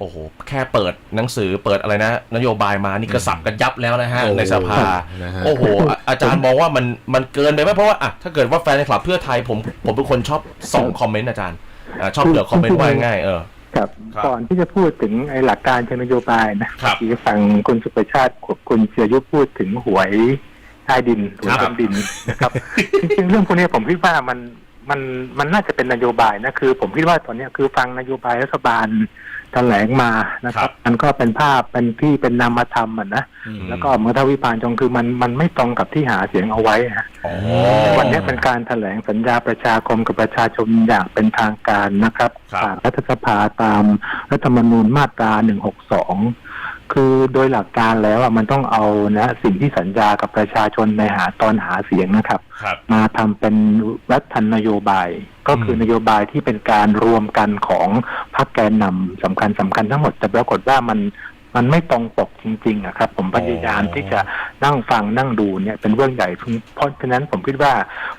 โอ้โห แค่เปิดหนังสือเปิดอะไรนะ นโยบายมานี่กระสับกระยับแล้วนะฮะโอ้ในสภา นะฮะ โอ้โหอะอาจารย์มองว่ามันมันเกินไปไหมเพราะว่าอะถ้าเกิดว่าแฟนคลับเพื่อไทยผมผมเป็นคนชอบสองคอมเมนต์อาจารย์อะชอบเหลือคอมเมนต์ว่าง่ายๆเออ ครับครับก่อนที่จะพูดถึงไอ้หลักการเชิงนโยบายนะครับที่ฟังคุณสุประชาติกับคุณเชียยุทธพูดถึงหวยใต้ดินหวยครับ บนดินนะครับ จริงๆเรื่องพวกนี้ผมคิดว่ามันมันมันน่าจะเป็นนโยบายนะคือ ผมคิดว่าตอนเนี้ยคือฟังนโยบายรัฐบาล แถลงมานะครับ มันก็เป็นภาพเป็นที่เป็นนามธรรมอะนะอืมแล้วก็เมื่อทวิพานจงคือมันมันไม่ตรงกับที่หาเสียงเอาไว้ฮะอ๋อวันนี้เป็นการแถลงสัญญาประชาคมกับประชาชนอย่างเป็นทางการนะครับครับผ่านรัฐสภาตามรัฐธรรมนูญมาตรา162 คือโดยหลักการแล้วอะมันต้องเอานะสิ่งที่สัญญากับประชาชนในหาตอนหาเสียงนะครับ ครับ มาทำเป็นรัฐนโยบาย ก็คือมนโยบายที่เป็นการรวมกันของพรรคแกนนำสำคัญสำคัญทั้งหมดแต่ปรากฏว่ามันมันไม่ตรงปกจริงๆอะครับ ผมพยายามที่จะนั่งฟังนั่งดูเนี่ยเป็นเรื่องใหญ่เพราะฉะนั้นผมคิดว่า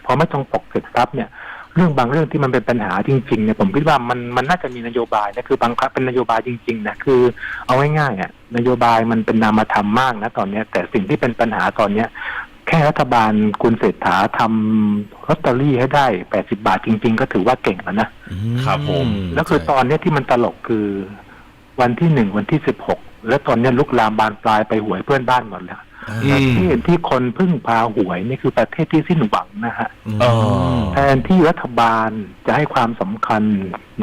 พอไม่ตรงปกเสร็จปั๊บเนี่ย เรื่องบางเรื่องที่มันเป็นปัญหาจริงๆเนี่ยผมคิดว่ามันมันน่าจะมีนโยบายนะคือบางครั้งเป็นนโยบายจริงๆนะคือเอาง่ายๆอะ นโยบายมันเป็นนามธรรมมากนะตอนเนี้ย แต่สิ่งที่เป็นปัญหาตอนเนี้ย แค่รัฐบาลคุณเศรษฐาทำลอตเตอรี่ให้ได้80บาทจริง ๆ ก็ถือว่าเก่งแล้วนะครับผมแล้วคือตอนเนี้ยที่มันตลกคือ วันที่หนึ่งวันที่สิบหกแล้วตอนเนี้ยลุกลามบานปลายไปหวยเพื่อนบ้านหมดแล้ว อืมที่ที่คนพึ่งพาหวยนี่คือประเทศที่สิ้นหวังนะฮะเออแทนที่รัฐบาลจะให้ความสำคัญ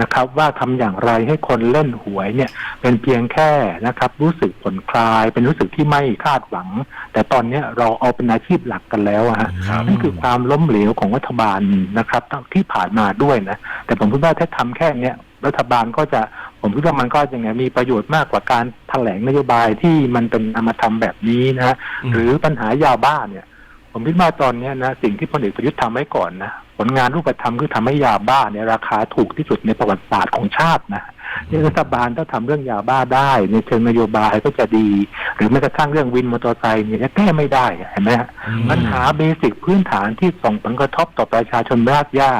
นะครับ ว่าทำอย่างไรให้คนเล่นหวยเนี่ย เป็นเพียงแค่นะครับ รู้สึกผ่อนคลาย เป็นรู้สึกที่ไม่คาดหวัง แต่ตอนเนี้ยเราเอาเป็นอาชีพหลักกันแล้วอะฮะครับนั่นคือความล้มเหลวของรัฐบาลนะครับที่ผ่านมาด้วยนะแต่ผมคิดว่าถ้าทำแค่เนี้ยรัฐบาลก็จะ ผมคิดว่ามันก็ยังไงมีประโยชน์มากกว่าการแถลงนโยบายที่มันเป็นนามธรรมแบบนี้นะอืมหรือปัญหายาบ้าเนี่ย ผมคิดว่าตอนเนี้ยนะสิ่งที่พลเอกประยุทธ์ทำไว้ก่อนนะผลงานรูปธรรมคือทำให้ยาบ้าเนี่ยราคาถูกที่สุดในประวัติศาสตร์ของชาตินะนี่รัฐบาลถ้าทำเรื่องยาบ้าได้ ในเชิงนโยบายก็จะดี หรือแม้กระทั่งเรื่องวินมอเตอร์ไซค์เนี่ยแก้ไม่ได้เห็นไหมฮะปัญหาเบสิกพื้นฐานที่ส่งผลกระทบต่อประชาชนรากหญ้า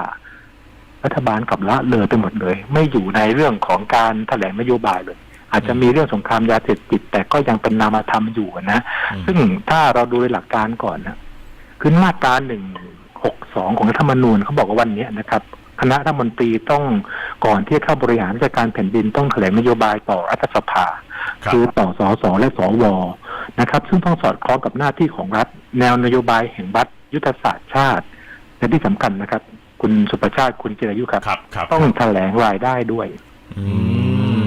รัฐบาลกลับละเลยไปหมดเลย ไม่อยู่ในเรื่องของการแถลงนโยบายเลย อาจจะมีเรื่องสงครามยาเสพติด แต่ก็ยังเป็นนามธรรมอยู่นะอืมซึ่งถ้าเราดูในหลักการก่อนนะคือมาตราหนึ่งหกสองของรัฐธรรมนูญเขาบอกว่าวันเนี้ยนะครับคณะรัฐมนตรีต้องก่อนที่จะเข้าบริหารราชการแผ่นดินต้องแถลงนโยบายต่อรัฐสภาครับคือต่อสสและสวนะครับ ซึ่งต้องสอดคล้องกับหน้าที่ของรัฐ แนวนโยบายแห่งรัฐยุทธศาสตร์ชาติและที่สำคัญนะครับ คุณสุประชาติคุณจิรายุครับ ครับครับต้องแถลงรายได้ด้วย อื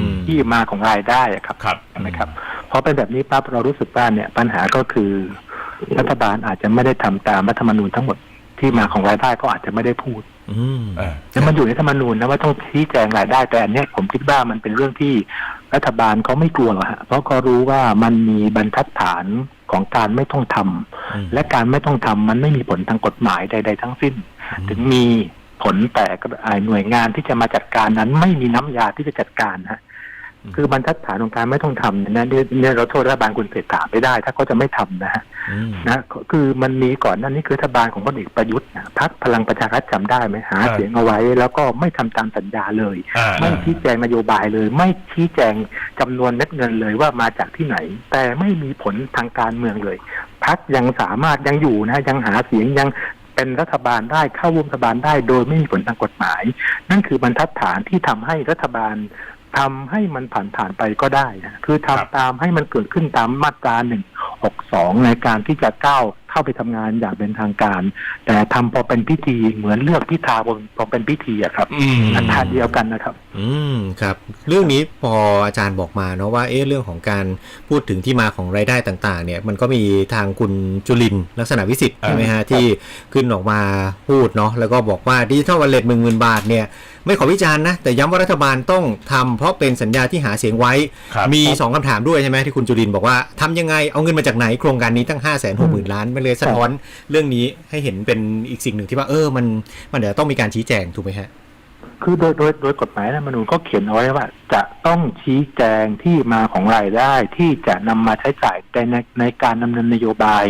มที่มาของรายได้อะครับครับใช่ไหมครับพอเป็นแบบนี้ปั๊บเรารู้สึกว่าเนี่ยปัญหาก็คือ รัฐบาลอาจจะไม่ได้ทำตามรัฐธรรมนูญทั้งหมดที่มาของรายได้ก็อาจจะไม่ได้พูดอืมเออแล้วมันอยู่ในรัฐธรรมนูญนะว่าต้องชี้แจงรายได้แต่อันเนี้ยผมคิดว่ามันเป็นเรื่องที่รัฐบาลเขาไม่กลัวหรอกฮะเพราะเขารู้ว่ามันมีบรรทัดฐาน ของการไม่ต้องทำอืมและการไม่ต้องทำมันไม่มีผลทางกฎหมายใด ๆ ทั้งสิ้น ถึงมีผลแต่ก็อ่าหน่วยงานที่จะมาจัดการนั้น ไม่มีน้ำยาที่จะจัดการฮะอืม คือบรรทัดฐานของการไม่ต้องทำเนี่ยนะเนี่ยเนี่ยเราโทษรัฐบาลคุณเศรษฐาไม่ได้ ถ้าเขาจะไม่ทำนะฮะอืมนะคือมันมีก่อนหนั่นนี่คือรัฐบาลของพลเอกประยุทธ์นะพักพลังประชารัฐจำได้ไหมหาครับเสียงเอาไว้ แล้วก็ไม่ทำตามสัญญาเลยอ่าไม่ชี้แจงนโยบายเลย ไม่ชี้แจงจำนวนเม็ดเงินเลยว่ามาจากที่ไหน แต่ไม่มีผลทางการเมืองเลยพักยังสามารถยังอยู่นะยังหาเสียงยังเป็นรัฐบาลได้เข้าร่วมรัฐบาลได้โดยไม่มีผลทางกฎหมาย นั่นคือบรรทัดฐานที่ทำให้รัฐบาล ทำให้มันผ่านผ่านๆไปก็ได้นะคือทำครับตามให้มันเกิดขึ้นตามมาตราหนึ่งหกสองในการที่จะก้าวเข้าไปทำงานอย่างเป็นทางการ แต่ทำพอเป็นพิธีเหมือนเลือกพิธาพอเป็นพิธีอะครับอืมอันทานเดียวกันนะครับ อืมครับ เรื่องนี้พออาจารย์บอกมาเนาะว่าเอ๊ะเรื่องของการพูดถึงที่มาของรายได้ต่างๆ เนี่ยมันก็มีทางคุณจุลินทร์ลักษณะวิสิทธิ์ใช่ไหมฮะที่ขึ้นออกมาพูดเนาะแล้วก็บอกว่าดิจิทัลวันเล็ตหนึ่งหมื่นบาทเนี่ย ไม่ขอวิจารณ์นะ แต่ย้ำว่ารัฐบาลต้องทำเพราะเป็นสัญญาที่หาเสียงไว้ ครับมี 2คำถามด้วยใช่ไหมที่คุณจุลินทร์บอกว่าทำยังไงเอาเงินมาจากไหนโครงการนี้ตั้ง 5 6 0 0 0 0 ล้านมันเลยสะท้อนเรื่องนี้ให้เห็นเป็นอีกสิ่งหนึ่งที่ว่าเออมันมันเดี๋ยวต้องมีการชี้แจงถูกไหมฮะ คือโดยโดยโดยกฎหมายรัฐธรรมนูญก็เขียนเอาไว้ว่า จะ ต้องชี้แจงที่มาของรายได้ที่จะนำมาใช้จ่ายในในการดำเนินนโยบาย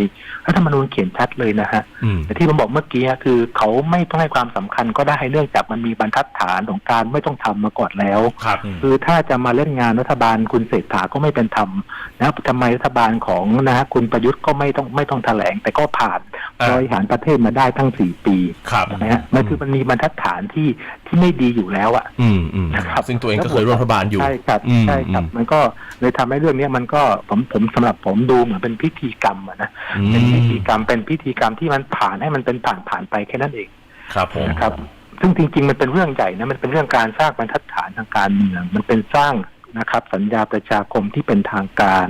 รัฐธรรมนูญเขียนชัดเลยนะฮะอืมแต่ที่ผมบอกเมื่อกี้คือเขาไม่ต้องให้ความสำคัญก็ได้เนื่องจากมันมีบรรทัดฐานของการไม่ต้องทำมาก่อนแล้วครับคือถ้าจะมาเล่นงานรัฐบาลคุณเศรษฐาก็ไม่เป็นธรรมนะทำไมรัฐบาลของนะฮะคุณประยุทธ์ก็ไม่ต้องไม่ต้องแถลง แต่ก็ผ่านอ่าบริหารประเทศมาได้ทั้งสี่ปีครับนะฮะมันคือมันมีบรรทัดฐานที่ที่ไม่ดีอยู่แล้วอะอืมอืมนะครับซึ่งตัวเองก็เคยร่วมรัฐบาลอยู่ใช่ครับอืมใช่ครับ อืม มันก็เลยทำให้เรื่องเนี้ยมันก็ผมผมสำหรับผมดูเหมือนเป็นพิธีกรรมอะนะอืเป็นพิมธีกรรมเป็นพิธีกรรมที่มันผ่านให้มันเป็นผ่านผ่านไปแค่นั้นเองครับผม นะครับ ซึ่งจริง ๆ มันเป็นเรื่องใหญ่นะมันเป็นเรื่องการสร้างบรรทัดฐานทางการเมืองมันเป็นสร้างนะครับ สัญญาประชาคมที่เป็นทางการ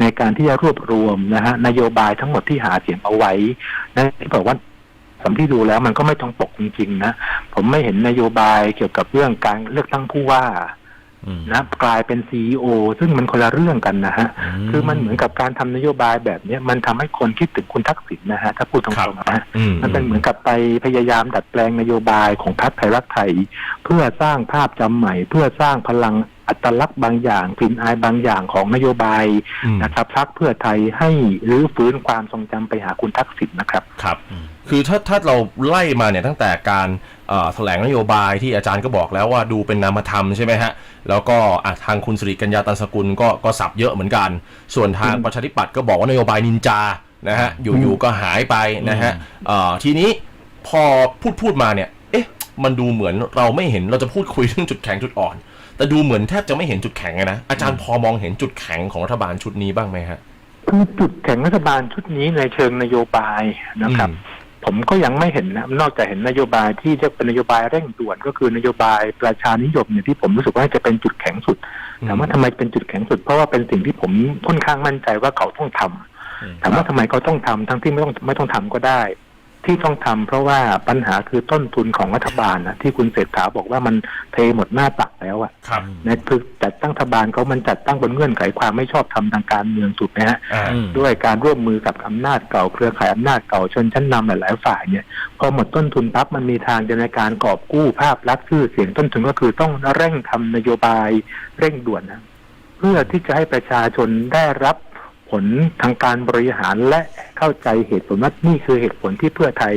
ในการที่จะรวบรวมนะฮะนโยบายทั้งหมดที่หาเสียงเอาไว้นะที่บอกว่าสำที่ดูแล้วมันก็ไม่ตรงปกจริงๆนะ ผมไม่เห็นนโยบายเกี่ยวกับเรื่องการเลือกตั้งผู้ว่าอืม นะกลายเป็นซีอซึ่งมันคนละเรื่องกันนะฮะ คือมันเหมือนกับการทำนโยบายแบบเนี้ยมันทำให้คนคิดถึงคุณทักษิณนะฮะ ถ้าพูดตรงๆนะฮะอืมมันเป็นเหมือนกับไปพยายามดัดแปลงนโยบายของพรรคไทยรักไทย เพื่อสร้างภาพจำใหม่ เพื่อสร้างพลังอัตลักษณ์บางอย่างกลิ่นอายบางอย่างของนโยบายอืมนะครับพรรคเพื่อไทยให้รื้อฟื้นความทรงจำไปหาคุณทักษิณนะครับ ครับ คือถ้าถ้าเราไล่มาเนี่ยตั้งแต่การ เอ่อแถลงนโยบายที่อาจารย์ก็บอกแล้วว่าดูเป็นนามธรรมใช่ไหมฮะ แล้วก็อะทางคุณสิริกัญญาตันสกุลก็ก็สับเยอะเหมือนกัน ส่วนทางอืมประชาธิปัตย์ก็บอกว่านโยบายนินจานะฮะอยู่อืมอยู่ก็หายไปนะฮะเอ่อทีนี้พอพูดพูดมาเนี่ย เอ๊ะ มันดูเหมือนเราไม่เห็นเราจะพูดคุยเรื่องจุดแข็งจุดอ่อน แต่ดูเหมือนแทบจะไม่เห็นจุดแข็งอะนะอาจารย์พอมองเห็นจุดแข็งของรัฐบาลชุดนี้บ้างไหมฮะคือจุดแข็งรัฐบาลชุดนี้ในเชิงนโยบายนะครับอืม ผมก็ยังไม่เห็นนะนอกจากเห็นนโยบายที่จะเป็นนโยบายเร่งด่วนก็คือนโยบายประชานิยมเนี่ยที่ผมรู้สึกว่าจะเป็นจุดแข็งสุดอืมถามว่าทำไมเป็นจุดแข็งสุด เพราะว่าเป็นสิ่งที่ผมค่อนข้างมั่นใจว่าเขาต้องทำถามว่าทำไมเขาต้องทำทั้งที่ไม่ต้องไม่ต้องทำก็ได้ ที่ต้องทำเพราะว่าปัญหาคือต้นทุนของรัฐบาลนะที่คุณเศรษฐาบอกว่ามันเทหมดหน้าตักแล้วอะครับในคือจัดตั้งรัฐบาลเขามันจัดตั้งบนเงื่อนไขความไม่ชอบธรรมทางการเมืองถูกไหมฮะอ่าอืมด้วยการร่วมมือกับอำนาจเก่าเครือข่ายอำนาจเก่าชนชั้นนำหลายๆฝ่ายเนี่ยพอหมดต้นทุนปั๊บมันมีทางจะในการกอบกู้ภาพลักษณ์ชื่อเสียงต้นทุนก็คือต้องเร่งทำนโยบายเร่งด่วนนะเพื่อที่จะให้ประชาชนได้รับ ผลทางการบริหารและเข้าใจเหตุผลว่านี่คือเหตุผลที่เพื่อไทย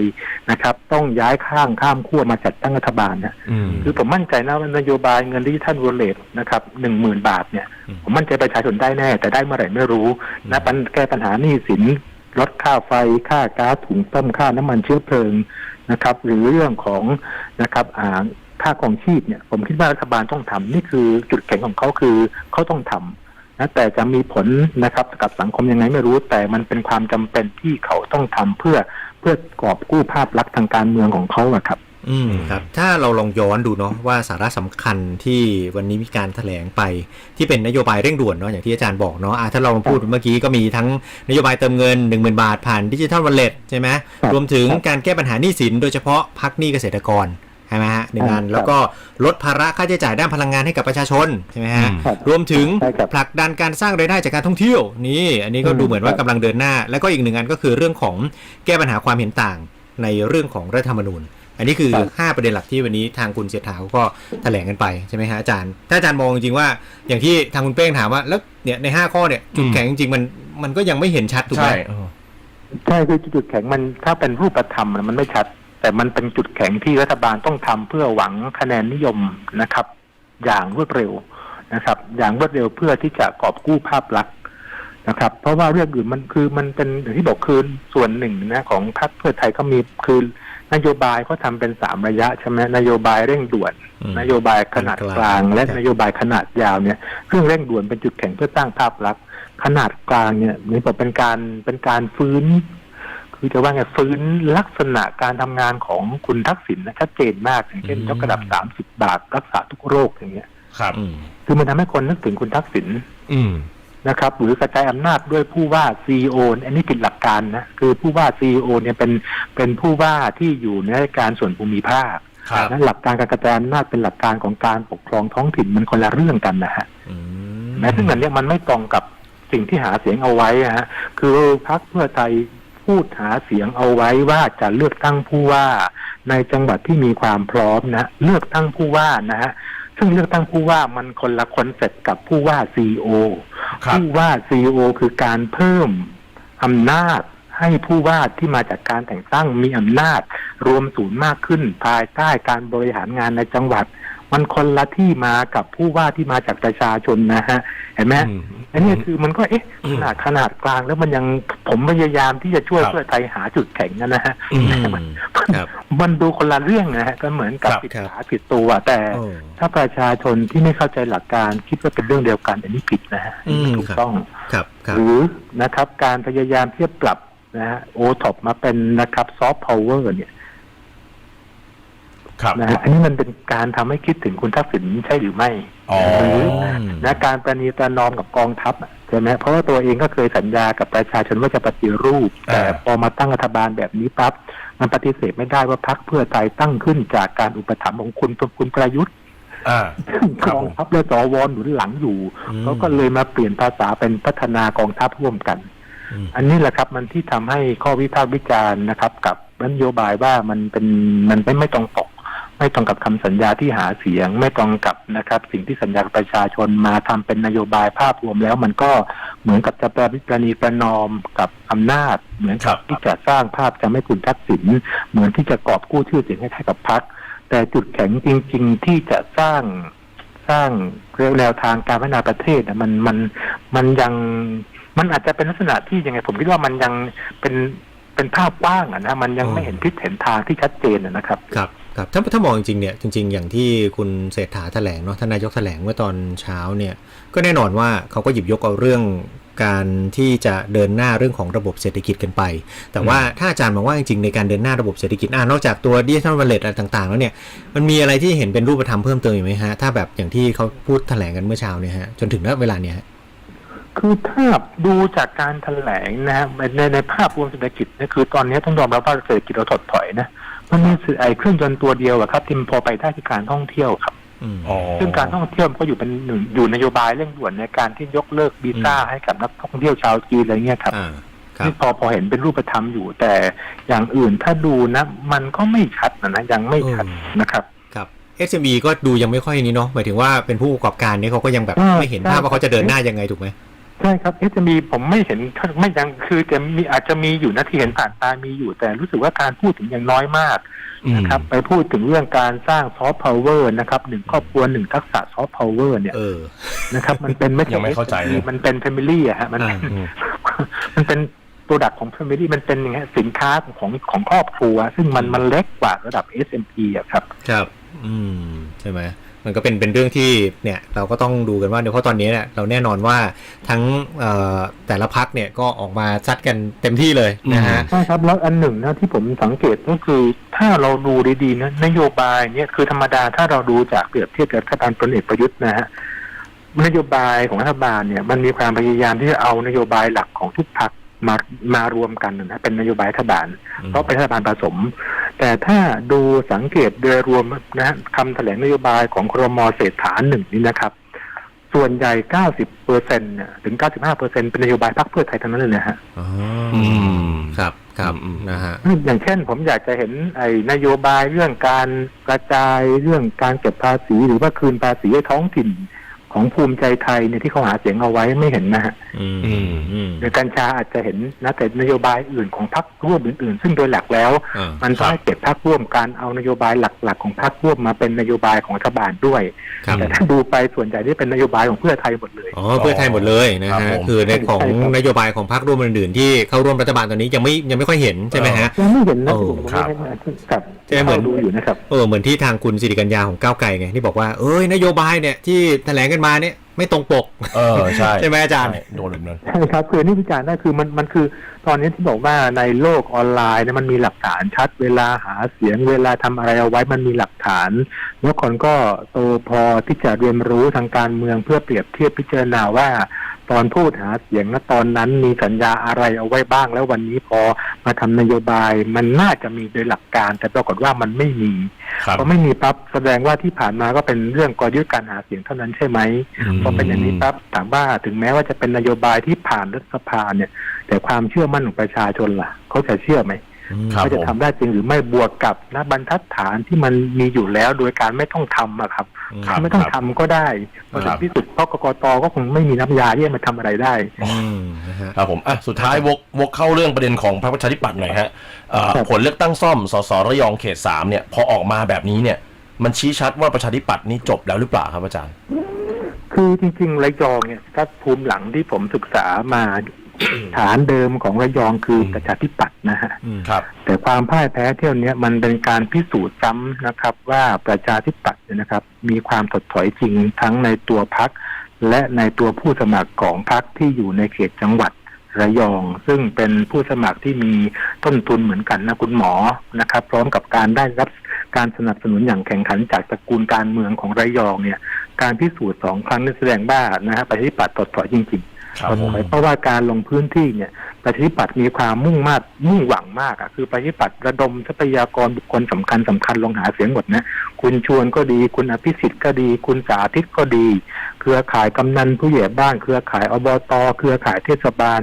นะครับ ต้องย้ายข้างข้ามขั้วมาจัดตั้งรัฐบาลนะอืมคือผมมั่นใจนะว่านโยบายเงินดิจิทัลวอลเล็ตนะครับหนึ่งหมื่นบาทเนี่ยอืมผมมั่นใจประชาชนได้แน่ แต่ได้เมื่อไหร่ไม่รู้นะปัญแก้ปัญหาหนี้สินลดค่าไฟค่าก๊าซถุงต้มค่าน้ำมันเชื้อเพลิงนะครับ หรือเรื่องของนะครับอ่าค่าของชีพเนี่ย ผมคิดว่ารัฐบาลต้องทำนี่คือจุดแข็งของเขาคือเขาต้องทำ นะแต่จะมีผลนะครับกับสังคมยังไงไม่รู้ แต่มันเป็นความจำเป็นที่เขาต้องทำเพื่อเพื่อกอบกู้ภาพลักษณ์ทางการเมืองของเขาอะครับ อืมครับ ถ้าเราลองย้อนดูเนาะว่าสาระสำคัญที่วันนี้มีการแถลงไป ที่เป็นนโยบายเร่งด่วนเนาะอย่างที่อาจารย์บอกเนาะอะถ้าเราพูดเมื่อกี้ก็มีทั้งนโยบายเติมเงิน 1 0,000 บาทผ่านดิจิทัลวอลเล็ตใช่ไหมครับรวมถึงครับการแก้ปัญหาหนี้สินโดยเฉพาะพักหนี้เกษตรกร ใช่ไหมฮะหนึ่งอันครับแล้วก็ลดภาระค่าใช้จ่ายด้านพลังงานให้กับประชาชนใช่ไหมฮะอืมครับรวมถึงใช่ครับผลักดันการสร้างรายได้จากการท่องเที่ยวนี่อันนี้ก็อืมดูเหมือนว่าครับกำลังเดินหน้า แล้วก็อีกหนึ่งอันก็คือเรื่องของแก้ปัญหาความเห็นต่างในเรื่องของรัฐธรรมนูญ อันนี้คือ 5 ประเด็นหลักที่วันนี้ทางคุณเสียถาเขาก็แถลงกันไปใช่ไหมฮะอาจารย์ ถ้าอาจารย์มองจริงๆว่าอย่างที่ทางคุณเป้งถามว่าแล้วเนี่ยใน 5 ข้อเนี่ยจุดแข็งจริงๆมันมันก็ยังไม่เห็นชัดถูกไหมใช่เออใช่คือจุดแข็งมันถ้าเป็นรูปธรรมอะมันไม่ชัด แต่มันเป็นจุดแข็งที่รัฐบาลต้องทำเพื่อหวังคะแนนนิยมนะครับ อย่างรวดเร็วนะครับ อย่างรวดเร็วเพื่อที่จะกอบกู้ภาพลักษณ์นะครับ เพราะว่าเรื่องอื่นมันคือมันเป็นอย่างที่บอกคือส่วนหนึ่งนะของพรรคเพื่อไทยก็มีคือนโยบายเขาทำเป็นสามระยะใช่ไหมนโยบายเร่งด่วนอืมนโยบายขนาดกลาง และครับนโยบายขนาดยาวเนี่ยเรื่องเร่งด่วนเป็นจุดแข็งเพื่อสร้างภาพลักษณ์ขนาดกลางเนี่ยนี่บอกเป็นการเป็นการฟื้น คือจะว่าไงฟื้นลักษณะการทำงานของคุณทักษิณนะชัดเจนมากอย่างเช่นอืมยกระดับสามสิบบาทรักษาทุกโรคอย่างเงี้ย ครับอืมคือมันทำให้คนนึกถึงคุณทักษิณอืมนะครับ หรือกระจายอำนาจด้วยผู้ว่าซีโออันนี้ผิดหลักการนะคือผู้ว่าซีโอเนี่ยเป็นเป็นผู้ว่าที่อยู่ในราชการส่วนภูมิภาคครับและหลักการการกระจายอำนาจเป็นหลักการของการปกครองท้องถิ่นมันคนละเรื่องกันนะฮะอืมแม้ซึ่งอันเนี้ยมันไม่ตรงกับสิ่งที่หาเสียงเอาไว้อะฮะ คือพรรคเพื่อไทย พูดหาเสียงเอาไว้ว่าจะเลือกตั้งผู้ว่า ในจังหวัดที่มีความพร้อมนะ เลือกตั้งผู้ว่านะฮะฉซึ่งเลือกตั้งผู้ว่ามันคนละคอนเซ็ปต์กับผู้ว่าซีโอครับผู้ว่าซีโอคือการเพิ่มอำนาจให้ผู้ว่าที่มาจากการแต่งตั้งมีอำนาจ รวมศูนย์มากขึ้น ภายใต้การบริหารงานในจังหวัด มันคนละที่มากับผู้ว่าที่มาจากประชาชนนะฮะเห็นไหมอืมอันนี้คือมันก็เอ๊ะอืขมนาดขนาดกลางแล้วมันยังผมพยายามที่จะช่วยครับเพื่อไทยหาจุดแข็งนะฮะอืมอืมครับมันดูคนละเรื่องนะฮะก็เหมือนกับครับผิดครับขาผิดตัวแต่โอ้ถ้าประชาชนที่ไม่เข้าใจหลักการคิดว่าเป็นเรื่องเดียวกันอันนี้ผิดนะฮะอืมไม่ถูกครับต้องครับครับหรือนะครับ การพยายามที่จะปรับนะฮะโอท็อปมาเป็นนะครับซอฟต์พาวเวอร์เนี่ยครับ นะฮะอันนี้มันเป็นการทำให้คิดถึงคุณทักษิณใช่หรือไม่อ๋อหรือมนะการประนีประนอมกับกองทัพอะใช่ไหมเพราะว่าตัวเองก็เคยสัญญากับประชาชนว่าจะปฏิรูปอ่าแต่พอมาตั้งรัฐบาลแบบนี้ปั๊บมันปฏิเสธไม่ได้ว่าพรรคเพื่อไทยตั้งขึ้นจากการอุปถัมภ์ของคุณคุณประยุทธ์อ่าคกรับองทัพและสวหนุนหลังอยู่อืมเขาก็เลยมาเปลี่ยนภาษาเป็นพัฒนากองทัพร่วมกันอืมอันนี้แหละครับมันที่ทำให้ข้อวิพากษ์วิจารณ์นะครับ กับนโยบายว่ามันเป็นมันไม่ไม่ตรงปก ไม่ตรงกับคำสัญญาที่หาเสียง ไม่ตรงกับนะครับ สิ่งที่สัญญากับประชาชนมาทำเป็นนโยบายภาพรวมแล้วมันก็เหมือนกับจะประประนีประนอมกับอำนาจ เหมือนครักับบที่จะสร้างภาพจะไม่คุณทักษิณเหมือนที่จะกอบกู้ชื่อเสียงให้ให้กับพรรคแต่จุดแข็งจริง ๆ ที่จะสร้างสร้างแนวทางการพัฒนาประเทศน่ะมันมันมันยังมันอาจจะเป็นลักษณะที่ยังไง ผมคิดว่ามันยังเป็นเป็นภาพกว้างอะนะมันยังไม่เห็นทิศเห็นทางที่ชัดเจนอะนะครับ ครับ ครับถ้าถ้ามองจริงๆเนี่ยจริง ๆ อย่างที่คุณเศรษฐาแถลงเนาะท่านนายกแถลงเมื่อตอนเช้าเนี่ยก็แน่นอนว่าเขาก็หยิบยกเอาเรื่องการที่จะเดินหน้าเรื่องของระบบเศรษฐกิจกันไป แต่ว่าถ้าอาจารย์มองว่าจริงๆในการเดินหน้าระบบเศรษฐกิจอ่านอกจากตัวดิจิทัลวอลเล็ตอะไรต่างๆ แล้วเนี่ยมันมีอะไรที่เห็นเป็นรูปธรรมเพิ่มเติมอยู่ไหมฮะ ถ้าแบบอย่างที่เขาพูดแถลงกันเมื่อเช้าเนี่ยฮะจนถึงณเวลาเนี้ยฮะคือถ้าดูจากการแถลงนะฮะในในภาพรวมเศรษฐกิจเนี่ยคือตอนนี้ต้องยอมรับว่าเศรษฐกิจเราถดถอยนะ มันมีสื่อไอ้เครื่องยนต์ตัวเดียวอะครับที่มันพอไปได้คือการท่องเที่ยวครับอืมอ๋อ ซึ่งการท่องเที่ยวมันก็อยู่เป็นหนึ่งอยู่นโยบายเร่งด่วนในการที่ยกเลิกวีซ่าให้กับนักท่องเที่ยวชาวจีนอะไรเงี้ยครับอ่าครับที่พอพอเห็นเป็นรูปธรรมอยู่ แต่อย่างอื่นถ้าดูนะ มันก็ไม่ชัดนะนะยังไม่ชัดนะครับ ครับ SME ก็ดูยังไม่ค่อยนี้เนาะหมายถึงว่าเป็นผู้ประกอบการเนี่ยเขาก็ยังแบบอ่าไม่เห็นใช่ภาพว่าเขาจะเดินหน้ายังไงถูกไหม ใช่ครับเอ๊ะจะมีผมไม่เห็นไม่ยังคือจะมีอาจจะมีอยู่นะที่เห็นผ่านตามีอยู่ แต่รู้สึกว่าการพูดถึงอย่างน้อยมากอืมนะครับไปพูดถึงเรื่องการสร้างซอฟต์พาวเวอร์นะครับหนึ่งครอบครัวหนึ่งทักษะซอฟต์พาวเวอร์เนี่ยเออนะครับ มันเป็นไม่ใช่ยังไม่เข้าใจเลยมันเป็นแฟมิลี่อะฮะมันอ่าอืมมันเป็นโปรดักของแฟมิลี่มันเป็นอย่างเงี้ยสินค้าของของครอบครัว ซึ่งมันมันเล็กกว่าระดับ S&P อะครับ ครับ อืมใช่ไหม มันก็เป็นเป็นเรื่องที่เนี่ยเราก็ต้องดูกันว่าเดี๋ยวเพราะตอนนี้เนี่ยเราแน่นอนว่าทั้งเอ่อแต่ละพักเนี่ยก็ออกมาซัดกันเต็มที่เลยนะฮะใช่ครับแล้วอันหนึ่งนะที่ผมสังเกตก็คือถ้าเราดูดีๆนะนโยบายเนี่ยคือธรรมดาถ้าเราดูจากเปรียบเทียบกับรัฐบาลพลเอกประยุทธ์นะฮะนโยบายของรัฐบาลเนี่ยมันมีความพยายามที่จะเอานโยบายหลักของทุกพรรค มามารวมกันนะเป็นนโยบายรัฐบาลอืมเพราะเป็นรัฐบาลผสม แต่ถ้าดูสังเกตโดยรวมนะฮะคำแถลงนโยบายของครมเศรษฐาหนึ่งนี่นะครับ ส่วนใหญ่ 90เปอร์เซ็นต์ถึง 95เปอร์เซ็นต์เป็นนโยบายพรรคเพื่อไทยทั้งนั้นเลยนะฮะอ๋ออืมครับครับอืมนะฮะอย่างเช่นผมอยากจะเห็นไอ้นโยบายเรื่องการกระจายเรื่องการเก็บภาษีหรือว่าคืนภาษีให้ท้องถิ่น ของภูมิใจไทยเนี่ยที่เขาหาเสียงเอาไว้ไม่เห็นนะฮะอืมอืมอืมในกัญชาอาจจะเห็นนะแต่นโยบายอื่นของพรรคร่วมอื่น ๆ ซึ่งโดยหลักแล้วอ่ามันต้องให้เก็บพรรคร่วมการเอานโยบายหลัก ๆ ของพรรคร่วมมาเป็นนโยบายของรัฐบาลด้วยครับแต่ถ้าดูไปส่วนใหญ่ที่เป็นนโยบายของเพื่อไทยหมดเลยอ๋อเพื่อไทยหมดเลยนะครัฮะบผมคือในของใช่ครับนโยบายของพรรคร่วมอื่น ๆ ที่เข้าร่วมรัฐบาลตอนนี้ยังไม่ยังไม่ค่อยเห็นใช่ไหมฮะยังไม่เห็นนะโอ้ผมครับ ไม่เห็นครับใช่เหมือนข้าดูอยู่นะครับเออเหมือนที่ทางคุณสิริกัญญาของก้าวไกลไงที่บอกว่าเอ้ยนโยบายเนี่ยที่แถลงกันมาเนี่ยไม่ตรงปก เออใช่ใช่ไหมอาจารย์ใช่โดนแบบนั้นใช่ครับคือนี่วิจารณ์ได้คือมันมันคือตอนนี้ที่บอกว่าในโลกออนไลน์เนี่ยมันมีหลักฐานชัด เวลาหาเสียงเวลาทำอะไรเอาไว้มันมีหลักฐาน แล้วคนก็โตพอที่จะเรียนรู้ทางการเมืองเพื่อเปรียบเทียบพิจารณาว่า ตอนพูดหาเสียงณตอนนั้นมีสัญญาอะไรเอาไว้บ้าง แล้ววันนี้พอมาทำนโยบายมันน่าจะมีโดยหลักการ แต่ปรากฏว่ามันไม่มีครับพอไม่มีปั๊บแสดงว่าที่ผ่านมาก็เป็นเรื่องกลยุทธ์การหาเสียงเท่านั้นใช่ไหมพอเป็นอย่างนี้ปั๊บถามว่าถึงแม้ว่าจะเป็นนโยบายที่ผ่านรัฐสภาเนี่ย แต่ความเชื่อมั่นของประชาชนล่ะเขาจะเชื่อไหมอืมครับ ว่าจะผมทำได้จริงหรือไม่บวกกับนะบรรทัดฐานที่มันมีอยู่แล้วโดยการไม่ต้องทำอะครับครับไม่ต้องทำก็ได้เพราะครับที่สุดเพราะกกตก็คงไม่มีน้ำยาที่จะมาทำอะไรได้อืมนะฮะครับผมอะสุดท้ายวกวกเข้าเรื่องประเด็นของพรรคประชาธิปัตย์หน่อยฮะเอ่อครับผลเลือกตั้งซ่อมสสระยองเขตสามเนี่ยพอออกมาแบบนี้เนี่ย มันชี้ชัดว่าประชาธิปัตย์นี่จบแล้วหรือเปล่าครับอาจารย์คือจริงๆระยองเนี่ยถ้าภูมิหลังที่ผมศึกษามา ฐานเดิมของระยองคือประชาธิปัตย์นะฮะอืมครับ แต่ความพ่ายแพ้เที่ยวเนี้ยมันเป็นการพิสูจน์ซ้ำนะครับ ว่าประชาธิปัตย์เนี่ยนะครับ มีความถดถอยจริงทั้งในตัวพักและในตัวผู้สมัครของพักที่อยู่ในเขตจังหวัดระยอง ซึ่งเป็นผู้สมัครที่มีต้นทุนเหมือนกันนะคุณหมอนะครับ พร้อมกับการได้รับการสนับสนุนอย่างแข่งขันจากตระกูลการเมืองของระยองเนี่ย การพิสูจน์สองครั้งนี่แสดงว่านะฮะประชาธิปัตย์ถดถอยจริงๆ ครับถดผมถอยเพราะว่าการลงพื้นที่เนี่ยประชาธิปัตย์มีความมุ่งมากมุ่งหวังมากอะคือประชาธิปัตย์ระดมทรัพยากรบุคคลสำคัญสำคัญลงหาเสียงหมดนะคุณชวนก็ดี คุณอภิสิทธิ์ก็ดี คุณสาธิตก็ดี เครือข่ายกำนันผู้ใหญ่บ้าน เครือข่ายอบต เครือข่ายเทศบาล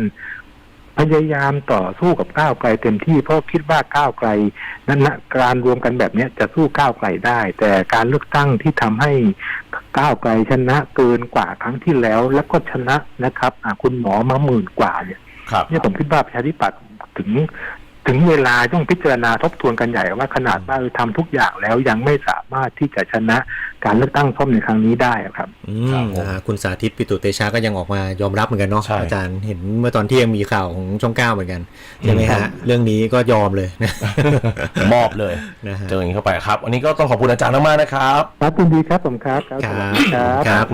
พยายามต่อสู้กับก้าวไกลเต็มที่เพราะคิดว่าก้าวไกลนั้นนะการรวมกันแบบเนี้ยจะสู้ก้าวไกลได้ แต่การเลือกตั้งที่ทำให้ก้าวไกลชนะเกินกว่าครั้งที่แล้ว แล้วก็ชนะนะครับอ่าคุณหมอมาหมื่นกว่าเนี่ยครับเนี่ยผมคิดว่าประชาธิปัตย์ถึง ถึงเวลาต้องพิจารณาทบทวนกันใหญ่ว่าขนาดว่าเออทำทุกอย่างแล้วยังไม่สามารถที่จะชนะการเลือกตั้งซ่อมในครั้งนี้ได้อะครับอืครับมผมนะฮะคุณสาธิตปิตุเตชะก็ยังออกมายอมรับเหมือนกันเนาะใช่อาจารย์เห็นเมื่อตอนเที่ยงมีข่าวของช่องเก้าเหมือนกันใช่ไหมครัฮะบเรื่องนี้ก็ยอมเลยนะมอบเลยนะฮะเจออย่างนี้เข้าไปครับวันนี้ก็ต้องขอบคุณอาจารย์มากๆนะครับครับยินดีครับผมครับครับสวัสดีครับครับ